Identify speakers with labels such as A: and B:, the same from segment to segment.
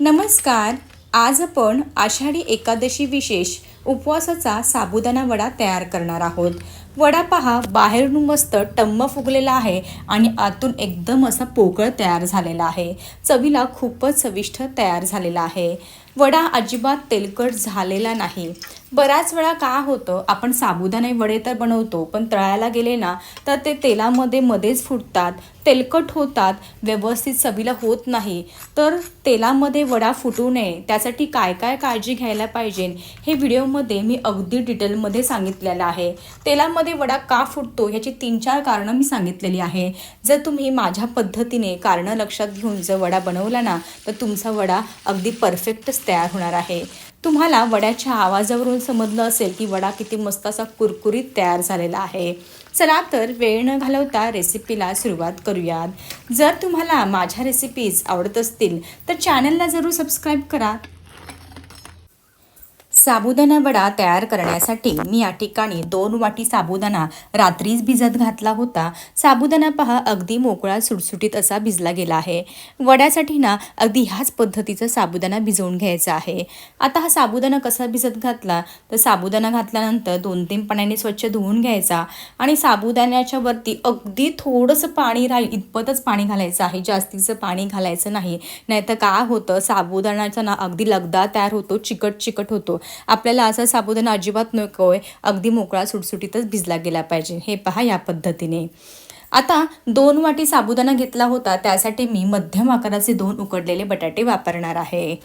A: नमस्कार आज आपण आषाढी एकादशी विशेष उपवासाचा साबुदाणा वडा तयार करणार आहोत. वडा पहा बाहेरून मस्त टम्म फुगलेला आहे आणि आतून एकदम असा पोकळ तयार झालेला आहे. चवीला खूपच चविष्ट तयार झालेला आहे. वडा अजिबात तेलकट झालेला नाही. बऱ्याच वेळा काय होतं आपण साबुदाणे वडे तर बनवतो पण तळायला गेले ना तर ते तेलामध्ये मध्येच फुटतात. तेलकट होतात व्यवस्थित चवीला होत नाही तर तेलामध्ये वडा फुटू नये. त्यासाठी काय काय काळजी घ्यायला पाहिजे? हे व्हिडिओमध्ये मी अगदी डिटेलमध्ये सांगितलेलं आहे. तेलामध्ये वडा का फुटतो ह्याची तीन चार कारणं मी सांगितलेली आहे. जर तुम्ही माझ्या पद्धतीने कारणं लक्षात घेऊन जर वडा बनवला ना तर तुमचा वडा अगदी परफेक्टच तयार होणार आहे. तुम्हाला वड्याच्या आवाजावरून समजलं असेल की वडा किती मस्त असा कुरकुरीत तयार झालेला आहे. चला तर वेळ न घालवता रेसिपीला सुरुवात करूयात. जर तुम्हाला माझ्या रेसिपीज आवडत असतील तर चॅनलला जरूर सबस्क्राईब करा. साबुदाणा वडा तयार करण्यासाठी मी या ठिकाणी दोन वाटी साबुदाणा रात्रीच भिजत घातला होता. साबुदाणा पहा अगदी मोकळा सुटसुटीत असा भिजला गेला आहे. वड्यासाठी ना अगदी ह्याच पद्धतीचा साबुदाणा भिजवून घ्यायचा आहे. आता हा साबुदाणा कसा भिजत घातला? तर साबुदाणा घातल्यानंतर दोन तीन पाण्याने स्वच्छ धुवून घ्यायचा आणि साबुदाण्याच्या वरती अगदी थोडंसं पाणी राहील इतपतच पाणी घालायचं आहे. जास्तीचं पाणी घालायचं नाही. नाहीतर काय होतं? साबुदाण्याचा ना अगदी लगदा तयार होतो चिकट चिकट होतो. आपल्याला असा साबुदाणा अजिबात नको आहे अगदी मोकळा सुटसुटीतच भिजला गेला पाहिजे. हे पहा या पद्धतीने. आता दोन वाटी साबुदाणा घेतला होता. त्यासाठी मी मध्यम आकाराचे दोन उकडलेले बटाटे वापरणार आहे.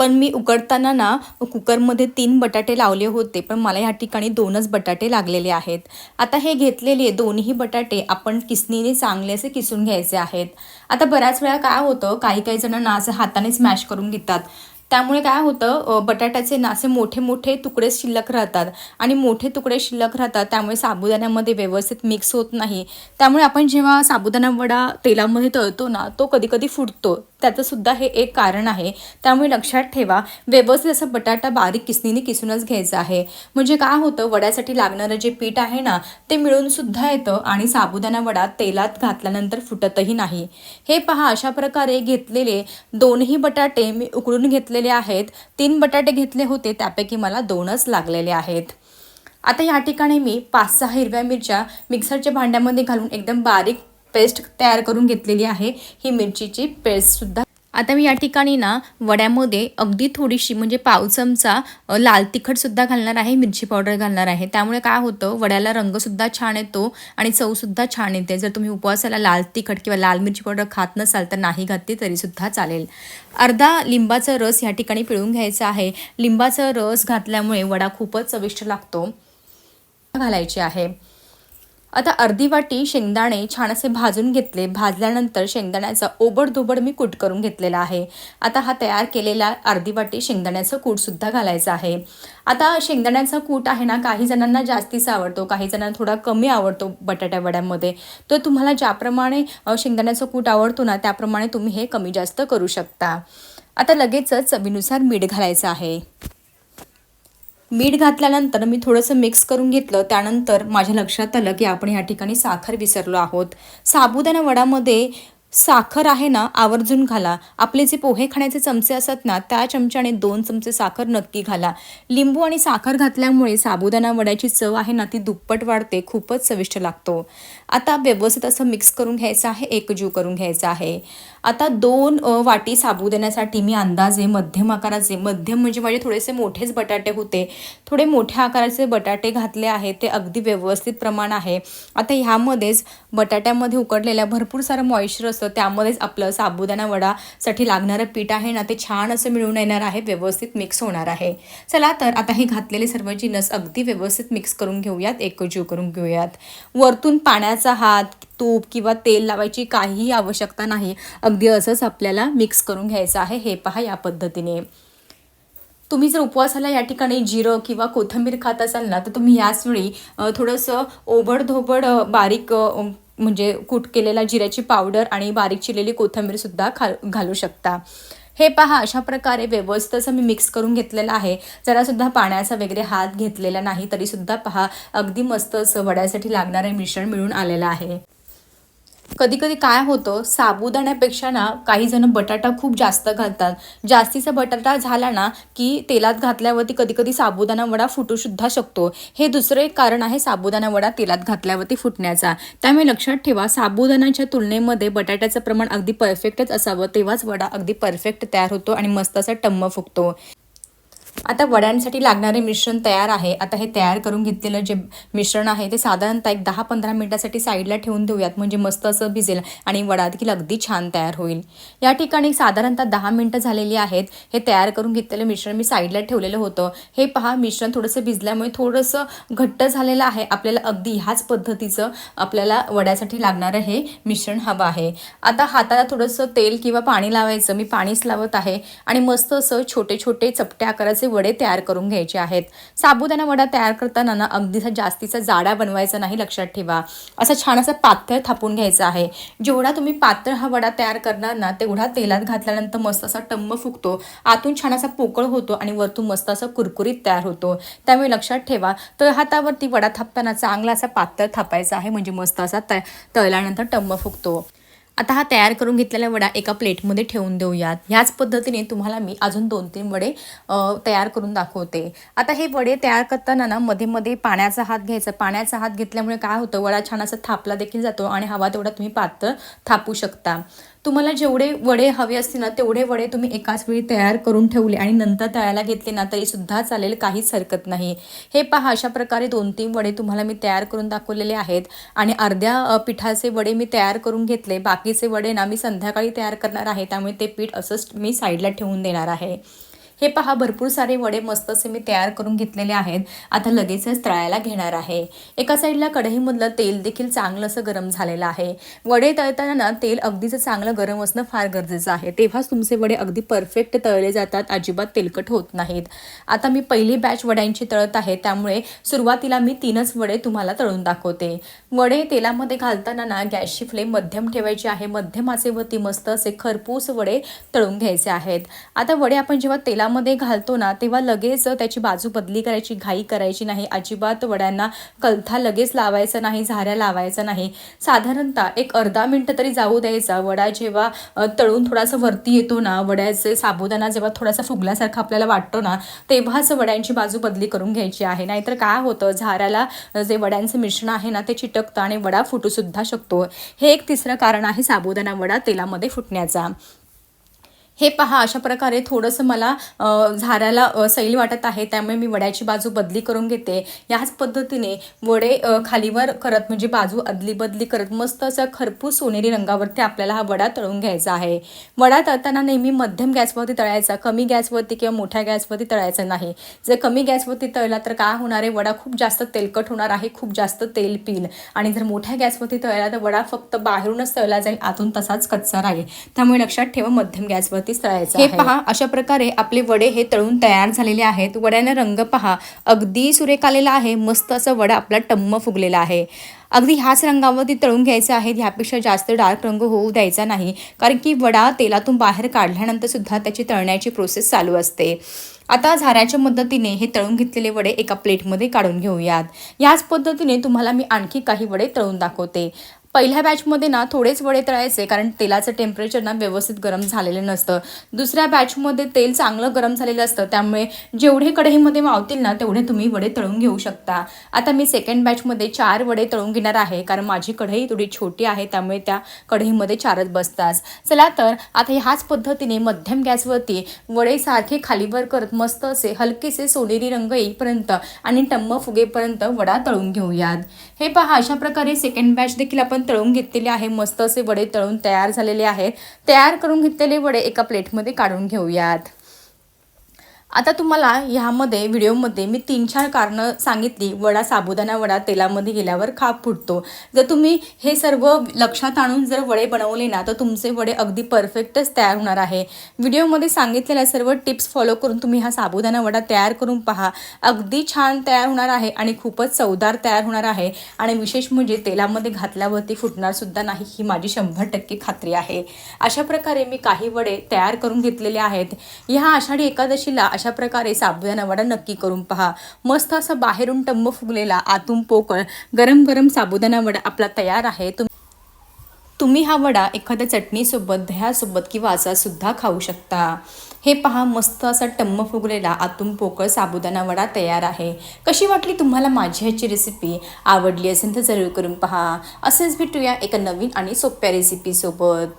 A: पण मी उकडताना ना कुकरमध्ये तीन बटाटे लावले होते. पण मला ह्या ठिकाणी दोनच बटाटे लागलेले आहेत. आता हे घेतलेले दोन्ही बटाटे आपण किसनीने चांगले असे किसून घ्यायचे आहेत. आता बऱ्याच वेळा काय होतं काही काही जणांना असं हाताने स्मॅश करून घेतात. त्यामुळे काय होतं बटाट्याचे ना असे मोठे मोठे तुकडे शिल्लक राहतात. आणि मोठे तुकडे शिल्लक राहतात त्यामुळे साबुदाण्यामध्ये व्यवस्थित मिक्स होत नाही. त्यामुळे आपण जेव्हा साबुदाणा वडा तेलामध्ये तळतो ना तो कधी कधी फुटतो. त्याचं सुद्धा हे एक कारण आहे. त्यामुळे लक्षात ठेवा व्यवस्थित असं बटाटा बारीक किसनीने किसूनच घ्यायचं आहे. म्हणजे काय होतं वड्यासाठी लागणारं जे पीठ आहे ना ते मिळून सुद्धा येतं आणि साबुदाणा वडा तेलात घातल्यानंतर फुटतही नाही. हे पहा अशा प्रकारे घेतलेले दोनही बटाटे मी उकळून घेतले घेतलेले आहेत. तीन बटाटे घेतले होते त्यापैकी मला दोनच लागलेले आहेत. आता या ठिकाणी मी पाच सहा हिरव्या मिरच्या मिक्सरच्या भांड्यामध्ये घालून एकदम बारीक पेस्ट तयार करून घेतलेली आहे. ही मिरचीची पेस्टसुद्धा आता मी या ठिकाणी ना वड्यामध्ये अगदी थोडीशी म्हणजे पाव चमचा लाल तिखटसुद्धा घालणार आहे मिरची पावडर घालणार आहे. त्यामुळे काय होतं वड्याला रंगसुद्धा छान येतो आणि चवसुद्धा छान येते. जर तुम्ही उपवासाला लाल तिखट किंवा लाल मिरची पावडर खात नसाल तर नाही घातली तरीसुद्धा चालेल. अर्धा लिंबाचा रस या ठिकाणी पिळून घ्यायचा आहे. लिंबाचा रस घातल्यामुळे वडा खूपच चविष्ट लागतो. घालायची आहे. आता अर्धी वाटी शेंगदाणे छान असे भाजून घेतले. भाजल्यानंतर शेंगदाण्याचा ओबडधोबड मी कूट करून घेतलेला आहे. आता हा तयार केलेला अर्धी वाटी शेंगदाण्याचं कूटसुद्धा घालायचं आहे. आता शेंगदाण्याचा कूट आहे ना काही जणांना जास्तीचा आवडतो काही जणांना थोडा कमी आवडतो बटाट्यावड्यामध्ये तर तुम्हाला ज्याप्रमाणे शेंगदाण्याचं कूट आवडतो ना त्याप्रमाणे तुम्ही हे कमी जास्त करू शकता. आता लगेचच चवीनुसार मीठ घालायचं आहे. मीठ घातल्यानंतर मी थोडंसं मिक्स करून घेतलं. त्यानंतर माझ्या लक्षात आलं की आपण या ठिकाणी साखर विसरलो आहोत. साबुदाणा वडामध्ये साखर आहे ना आवर्जून घाला. आपले जे पोहे खाण्याचे चमचे असतात ना त्या चमच्याने दोन चमचे साखर नक्की घाला. लिंबू आणि साखर घातल्यामुळे साबुदाणा वड्याची चव आहे ना ती दुप्पट वाढते खूपच चविष्ट लागतो. आता व्यवस्थित असं मिक्स करून घ्यायचं आहे एकजीव करून घ्यायचं आहे. आता दोन वाटी साबुदाण्यासाठी मी अंदाजे मध्यम आकाराचे. मध्यम म्हणजे माझे थोडेसे मोठेच बटाटे होते. थोडे मोठ्या आकाराचे बटाटे घातले आहेत. ते अगदी व्यवस्थित प्रमाण आहे. आता ह्यामध्येच बटाट्यामध्ये उकडलेल्या भरपूर सारं मॉइश्चर असतं. त्यामध्येच आपलं साबुदाणा वडासाठी लागणारं पीठ आहे ना ते छान असं मिळून येणार आहे. व्यवस्थित मिक्स होणार आहे. चला तर आता हे घातलेले सर्व जिनस अगदी व्यवस्थित मिक्स करून घेऊयात. एकजीव करून घेऊयात. वरतून पाण्याचा हात तूप किंवा तेल लावायची काहीही आवश्यकता नाही. अगदी असंच आपल्याला मिक्स करून घ्यायचं आहे. हे पहा या पद्धतीने. तुम्ही जर उपवासाला या ठिकाणी जिरं किंवा कोथिंबीर खात असाल ना तर तुम्ही याचवेळी थोडंसं ओबडधोबड बारीक म्हणजे कूट केलेला जिऱ्याची पावडर आणि बारीक चिरलेली कोथिंबीरसुद्धा खा घालू शकता. हे पहा अशा प्रकारे व्यवस्थित असं मी मिक्स करून घेतलेलं आहे. जरासुद्धा पाण्याचा वगैरे हात घेतलेला नाही तरीसुद्धा पहा अगदी मस्त असं वड्यासाठी लागणारं मिश्रण मिळून आलेलं आहे. कधी कधी काय होतं साबुदाण्यापेक्षा ना काही जण बटाटा खूप जास्त घालतात. जास्तीचा बटाटा झाला ना की तेलात घातल्यावरती कधी कधी साबुदाणा वडा फुटूसुद्धा शकतो. हे दुसरं एक कारण आहे साबुदाणा वडा तेलात घातल्यावरती फुटण्याचा. त्यामुळे लक्षात ठेवा साबुदाण्याच्या तुलनेमध्ये बटाट्याचं प्रमाण अगदी परफेक्टच असावं तेव्हाच वडा अगदी परफेक्ट तयार होतो आणि मस्त असा टम्म फुगतो. आता वड्यांसाठी लागणारे मिश्रण तयार आहे. आता हे तयार करून घेतलेलं जे मिश्रण आहे ते साधारणतः एक दहा पंधरा मिनटासाठी साईडला ठेवून देऊयात. म्हणजे मस्त असं भिजेल आणि वडा देखील अगदी छान तयार होईल. या ठिकाणी साधारणतः दहा मिनटं झालेली आहेत. हे तयार करून घेतलेलं मिश्रण मी साईडला ठेवलेलं होतं. हे पहा मिश्रण थोडंसं भिजल्यामुळे थोडंसं घट्ट झालेलं आहे. आपल्याला अगदी ह्याच पद्धतीचं आपल्याला वड्यासाठी लागणारं हे मिश्रण हवं आहे. आता हाताला थोडंसं तेल किंवा पाणी लावायचं. मी पाणीच लावत आहे. आणि मस्त असं छोटे छोटे चपट्या आकाराचे वडे तयार करून घ्यायचे आहेत. साबुदाणा वडा तयार करताना ना अगदी जास्तीचा जाडा बनवायचा नाही लक्षात ठेवा. असा छान असा पातळ थापून घ्यायचा आहे. जेवढा तुम्ही पातळ हा वडा तयार करणार ना तेवढा तेलात घातल्यानंतर मस्त असा टम्म फुगतो. आतून छान असा पोकळ होतो आणि वरतून मस्त असा कुरकुरीत तयार होतो. त्यामुळे लक्षात ठेवा तर हातावरती वडा थापताना चांगला असा पातळ थापायचा आहे म्हणजे मस्त असा तळल्यानंतर टम्म फुगतो. आता हा तयार करून घेतलेला वडा एका प्लेटमध्ये ठेवून देऊयात. ह्याच पद्धतीने तुम्हाला मी अजून दोन तीन वडे तयार करून दाखवते. आता हे वडे तयार करताना ना मध्ये मध्ये पाण्याचा हात घ्यायचा. पाण्याचा हात घेतल्यामुळे काय होतं वडा छान असा थापला देखील जातो आणि हवा तेवढा तुम्ही पातळ थापू शकता. तुम्हाला जेवढे वडे हवे असतील ना तेवढे वडे तुम्ही एकाच वेळी तयार करून ठेवले आणि नंतर तळायला घेतले ना तरी सुद्धा चालेल काहीच हरकत नाही. हे पहा अशा प्रकारे दोन तीन वडे तुम्हाला मी तयार करून दाखवलेले आहेत आणि अर्ध्या पिठाचे वडे मी तयार करून घेतले. बाकीचे वडे ना मी संध्याकाळी तयार करणार आहे त्यामुळे ते पीठ असंच मी साईडला ठेवून देणार आहे. हे पहा भरपूर सारे वडे मस्त असे मी तयार करून घेतलेले आहेत. आता लगेचच तळायला घेणार आहे. एका साईडला कढईमधलं तेल देखील चांगलं असं गरम झालेलं आहे. वडे तळताना ना तेल अगदीच चांगलं गरम असणं फार गरजेचं आहे. तेव्हाच तुमचे वडे अगदी परफेक्ट तळले जातात. अजिबात तेलकट होत नाहीत. आता मी पहिली बॅच वड्यांची तळत आहे. त्यामुळे सुरुवातीला मी तीनच वडे तुम्हाला तळून दाखवते. वडे तेलामध्ये घालताना ना गॅसची फ्लेम मध्यम ठेवायची आहे. मध्यम आचेवरती मस्त असे खरपूस वडे तळून घ्यायचे आहेत. आता वडे आपण जेव्हा तेला तेलामध्ये घालतो ना तेव्हा लगेच त्याची बाजू बदली करायची घाई करायची नाही. अजिबात वड्यांना कलथा लगेच लावायचा नाही झाऱ्या लावायचा नाही. साधारणतः एक अर्धा मिनटं तरी जाऊ द्यायचा. वडा जेव्हा तळून थोडासा वरती येतो ना वड्याचे साबुदाणा जेव्हा थोडासा फुगल्यासारखा आपल्याला वाटतो ना तेव्हाच वड्यांची बाजू बदली करून घ्यायची आहे. नाहीतर काय होतं झाऱ्याला जे वड्यांचं मिश्रण आहे ना ते चिटकतं आणि वडा फुटूसुद्धा शकतो. हे एक तिसरं कारण आहे साबुदाणा वडा तेलामध्ये फुटण्याचा. हे पहा अशा प्रकारे थोडंसं मला झाराला झाऱ्याला सैल वाटत आहे त्यामुळे मी वड्याची बाजू बदली करून घेते. याच पद्धतीने वडे खालीवर करत म्हणजे बाजू अदली बदली करत मस्त असं खरपूस सोनेरी रंगावरती आपल्याला हा वडा तळून घ्यायचा आहे. वडा तळताना नेहमी मध्यम गॅसवरती तळायचा कमी गॅसवरती किंवा मोठ्या गॅसवरती तळायचा नाही. जर कमी गॅसवरती तळला तर काय होणार आहे वडा खूप जास्त तेलकट होणार आहे खूप जास्त तेल पिल. आणि जर मोठ्या गॅसवरती तळला तर वडा फक्त बाहेरूनच तळला जाईल आतून तसाच कच्चा राहील. त्यामुळे लक्षात ठेवा मध्यम गॅसवरती गॅसवरतीच तळायचं हे पहा अशा प्रकारे आपले वडे हे तळून तयार झालेले आहेत. वड्याने रंग पहा अगदी सुरेख आलेला आहे. मस्त असं वडा आपला टम्म फुगलेला आहे. अगदी ह्याच रंगावरती तळून घ्यायचं आहे. ह्यापेक्षा जास्त डार्क रंग होऊ द्यायचा नाही. कारण की वडा तेलातून बाहेर काढल्यानंतर सुद्धा त्याची तळण्याची प्रोसेस चालू असते. आता झाऱ्याच्या मदतीने हे तळून घेतलेले वडे एका प्लेटमध्ये काढून घेऊयात. याच पद्धतीने तुम्हाला मी आणखी काही वडे तळून दाखवते. पहिल्या बॅचमध्ये ना थोडेच वडे तळायचे कारण तेलाचं टेम्परेचर ना व्यवस्थित गरम झालेलं नसतं. दुसऱ्या बॅचमध्ये तेल चांगलं गरम झालेलं असतं त्यामुळे जेवढे कढईमध्ये मावतील ना तेवढे तुम्ही वडे तळून घेऊ शकता. आता मी सेकंड बॅचमध्ये चार वडे तळून घेणार आहे कारण माझी कढई थोडी छोटी आहे त्यामुळे त्या कढईमध्ये चारच बसतात. चला तर आता ह्याच पद्धतीने मध्यम गॅसवरती वडे सारखे खालीवर करत मस्त असे हलकेसे सोनेरी रंग येईपर्यंत आणि टम्म फुगेपर्यंत वडा तळून घेऊयात. हे पहा अशा प्रकारे सेकंड बॅच देखील आपण तळून घेतलेले आहे. मस्त असे वडे तळून तयार झालेले आहेत. तयार करून घेतलेले वडे एका प्लेटमध्ये काढून घेऊयात. आता तुम्हाला ह्यामध्ये व्हिडिओमध्ये मी तीन चार कारणं सांगितली. वडा साबुदाणा वडा तेलामध्ये गेल्यावर खाप फुटतो. जर तुम्ही हे सर्व लक्षात आणून जर वडे बनवले ना तर तुमचे वडे अगदी परफेक्टच तयार होणार आहे. व्हिडिओमध्ये सांगितलेल्या सर्व टिप्स फॉलो करून तुम्ही हा साबुदाणा वडा तयार करून पहा. अगदी छान तयार होणार आहे आणि खूपच चवदार तयार होणार आहे. आणि विशेष म्हणजे तेलामध्ये घातल्यावरती फुटणारसुद्धा नाही ही माझी शंभर टक्के खात्री आहे. अशा प्रकारे मी काही वडे तयार करून घेतलेले आहेत. ह्या आषाढी एकादशीला अशा प्रकारे साबुदाणा वडा नक्की करून पहा. मस्त असा बाहेरून टंब फुगलेला आतून पोकळ गरम गरम साबुदाणा वडा आपला तयार आहे. तुम्ही हा वडा एखाद्या चटणीसोबत दह्यासोबत किंवा असा सुद्धा खाऊ शकता. हे पहा मस्त असा टम्म फुगलेला आतून पोकळ साबुदाणा वडा तयार आहे. कशी वाटली तुम्हाला माझी ह्याची रेसिपी आवडली असेल तर जरूर करून पहा. असेच भेटूया एका नवीन आणि सोप्या रेसिपीसोबत